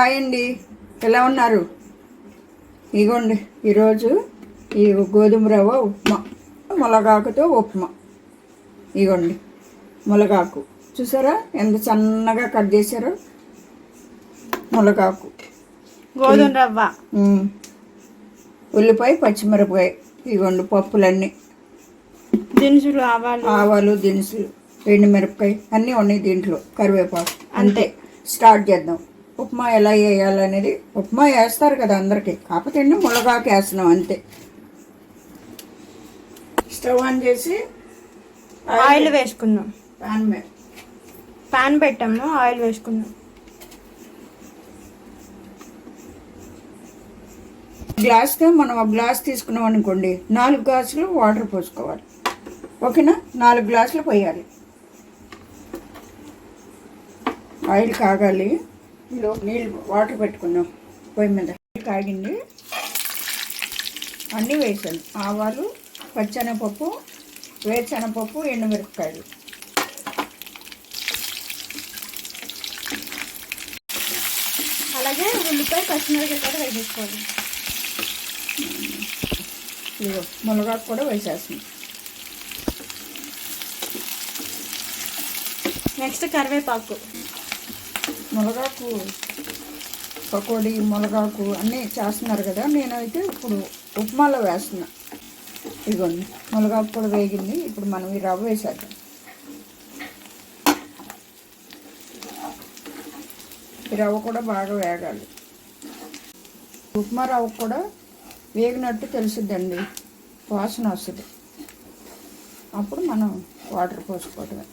Hi అండి. ఎలా ఉన్నారు? ఇగోండి ఈరోజు ఈ గోధుమ రవ్వ ఉప్మా. ములగాకుతో ఉప్మా. ఇగోండి ములగాకు. చూసారా ఎంత సన్నగా కట్ చేశారో? ములగాకు. గోధుమ రవ్వ. ఉల్లిపాయ పచ్చిమిరపకాయ. ఇగోండి పప్పులన్నీ. దినుసులు ఆవాలు. ఆవాలు దినుసులు ఎండుమిరపకాయ అన్నీ ఉన్నాయి దీంట్లో. కరివేపాకు. అంతే. స్టార్ట్ చేద్దాం. ఉప్మా ఎలా వేయాలనేది ఉప్మా వేస్తారు కదా అందరికీ. కాకపోతే మునగాకు వేస్తున్నాం అంతే. స్టవ్ ఆన్ చేసి ఆయిల్ వేసుకుందాం. పాన్ పాన్ పెట్టాము ఆయిల్ వేసుకుందాం. గ్లాస్తో మనం ఒక గ్లాస్ తీసుకున్నాం అనుకోండి నాలుగు గ్లాసులు వాటర్ పోసుకోవాలి. ఓకేనా? నాలుగు గ్లాసులు పోయాలి. ఆయిల్ కాగాలి. ఇందులో నీళ్ళు వాటర్ పెట్టుకున్నాం పొయ్యి మీద. కాగింది. అన్నీ వేసాను. ఆవాలు పచ్చనపప్పు వేరుశనగపప్పు ఎండుమిరపకాయలు. అలాగే ఉల్లిపాయ పచ్చిమిరపకాయ కూడా వేసేసుకోవాలి. ఇదిగో మునగాకు కూడా వేసేస్తుంది నెక్స్ట్ కరివేపాకు. మునగాకు పకోడీ మునగాకు అన్నీ చేస్తున్నారు కదా. నేనైతే ఇప్పుడు ఉప్మాలో వేస్తున్నా. ఇదిగోండి మునగాకు కూడా వేగింది. ఇప్పుడు మనం ఈ రవ్వ వేసేద్దాం. ఈ రవ్వ కూడా బాగా వేగాలి. ఉప్మా రవ్వ కూడా వేగినట్టు తెలుసుద్దండి. వాసన వస్తుంది. అప్పుడు మనం వాటర్ పోసుకోవటమే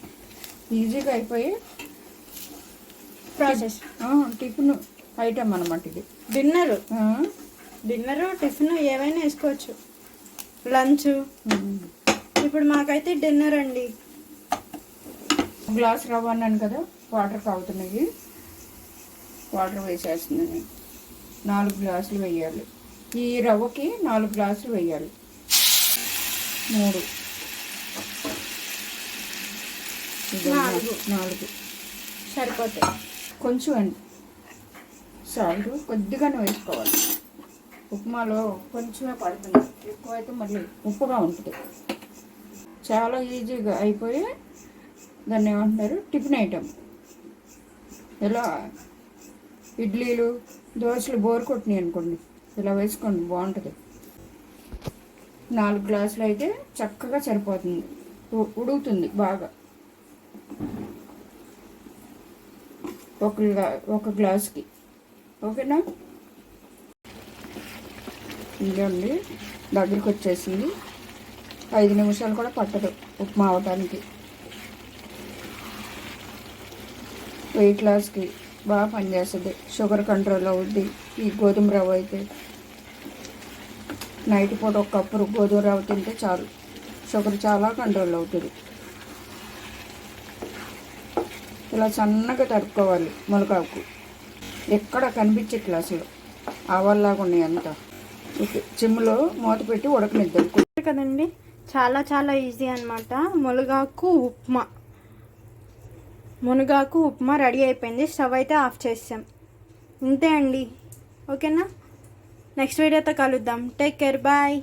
ఈజీగా అయిపోయి ప్రాసెస్ టిఫిన్ ఐటమ్ అనమాట ఇది. డిన్నర్? డిన్నర్ టిఫిన్ ఏవైనా వేసుకోవచ్చు. లంచ్. ఇప్పుడు మాకైతే డిన్నర్ అండి. గ్లాస్ రవ్వ అన్నాను కదా వాటర్ కాగుతున్నాయి వాటర్ వేసేస్తున్నాను. నాలుగు గ్లాసులు వేయాలి. ఈ రవ్వకి నాలుగు గ్లాసులు వేయాలి. మూడు. నాలుగు. నాలుగు. సరిపోతాయి. కొంచెం అండి. సాల్ట్ కొద్దిగానే వేసుకోవాలి. ఉప్మాలో కొంచెమే పడుతుంది. ఎక్కువైతే మళ్ళీ ఉప్పుగా ఉంటుంది. చాలా ఈజీగా అయిపోయి దాన్ని ఏమంటున్నారు? టిఫిన్ ఐటమ్ ఇలా ఇడ్లీలు దోశలు బోర్ కొట్టినాయి అనుకోండి. ఇలా వేసుకోండి బాగుంటుంది. నాలుగు గ్లాసులు అయితే చక్కగా సరిపోతుంది. ఉడుగుతుంది ఉడుకుతుంది బాగా. ఒక ఒక గ్లాస్కి. ఓకేనా? ఇదండి దగ్గరికి వచ్చేసింది ఐదు నిమిషాలు కూడా పట్టదు ఉప్మా అవటానికి. వెయిట్ లాస్కి బాగా పనిచేస్తుంది షుగర్ కంట్రోల్ అవుద్ది. ఈ గోధుమ రవ్వ అయితే. నైట్ పూట ఒక కప్పు గోధుమ రవ్వ తింటే చాలు. షుగర్ చాలా కంట్రోల్ అవుతుంది. ఇలా సన్నగా తడుపుకోవాలి మొలకాకు ఎక్కడ కనిపించట్లే అసలు ఆవల్లాగా ఉన్నాయి అంతా. చిమ్ములో మూత పెట్టి ఉడకనిద్దాం. కదండి చాలా చాలా ఈజీ అనమాట మునగాకు ఉప్మా. మునగాకు ఉప్మా రెడీ అయిపోయింది. స్టవ్ అయితే ఆఫ్ చేసాం ఇంతే అండి. ఓకేనా? నెక్స్ట్ వీడియోతో కలుద్దాం. Take care bye.